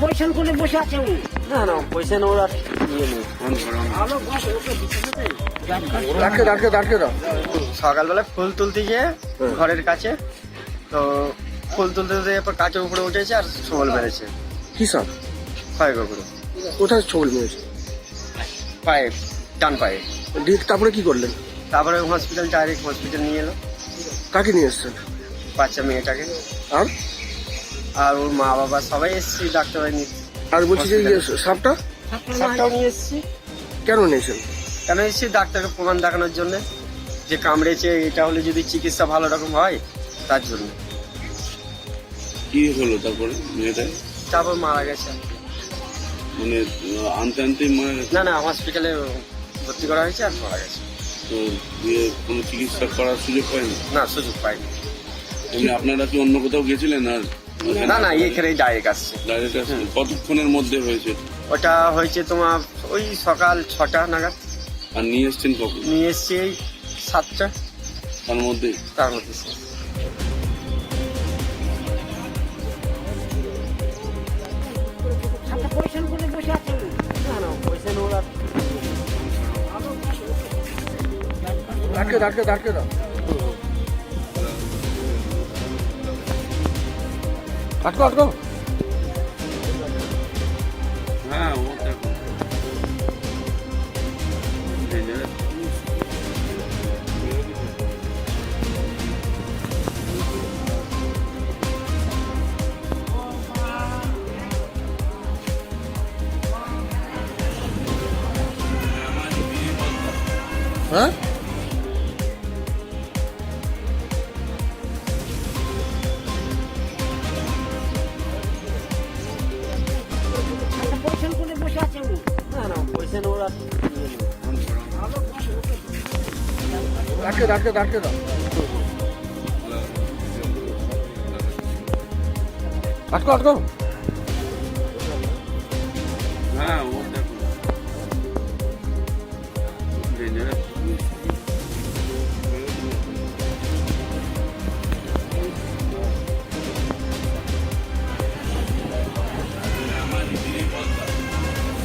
পয়সা করে বসে আছে ও। না না পয়সা নেওয়ার আর ইয়ে নেই। আলো বস ওকে দিতে ডাকে ডাকে ডাকে দাও। সকালবেলা ফুল তুলতে গিয়ে ঘরের কাছে তো ফুল তুলতে তুলতে এরপর কাঁচের উপরে উঠেছে আর সবল মেরেছে কি সাপ পায়ে কুকুরে কোথায় ছবল মেরেছে? পায়ে ডান পায়ে তারপরে কি করলেন? তারপরে হসপিটাল ডাইরেক্ট হসপিটাল নিয়ে এলো। কাকে নিয়ে এসছেন? বাচ্চা মেয়েটাকে। আর? আর ওর মা বাবা সবাই এসেছি ডাক্তার নিয়ে আর বলছি যে ইয়ে সাপটা? সাপটাও নিয়ে এসেছি। কেন নিয়েছেন? কেন এসেছি? ডাক্তারকে প্রমাণ দেখানোর জন্য। যে কামড়েছে এটা হলে যদি চিকিৎসা ভালো রকম হয় তার জন্য। কি হলো তারপরে মেয়েটা? তারপর মারা গেছে। মানে আহ, আনতে আনতেই মারা গেছে? না না হসপিটালে ভর্তি করা হয়েছে আর মারা গেছে। তো দিয়ে কোনো চিকিৎসা করার সুযোগ পায়নি? না সুযোগ পাইনি। এমনি আপনারা কি অন্য কোথাও গেছিলেন আর না না এইখানেই ডাইরেক্ট আসছে। ডাইরেক্ট কতক্ষণের মধ্যে হয়েছে? ওটা হয়েছে তোমার ওই সকাল ছটা নাগাদ। আর নিয়ে এসছেন কখন? নিয়ে এসছি এই সাতটা। তার মধ্যে? তার মধ্যে। শেষ। সামনে পয়সা করে বসে আছে ও না না পয়সা নেওয়ার আর পয়সা করে বসে আছে ও না না দিতে হবে ডাকে ডাকে ডাকে দাও। আটকো আটকো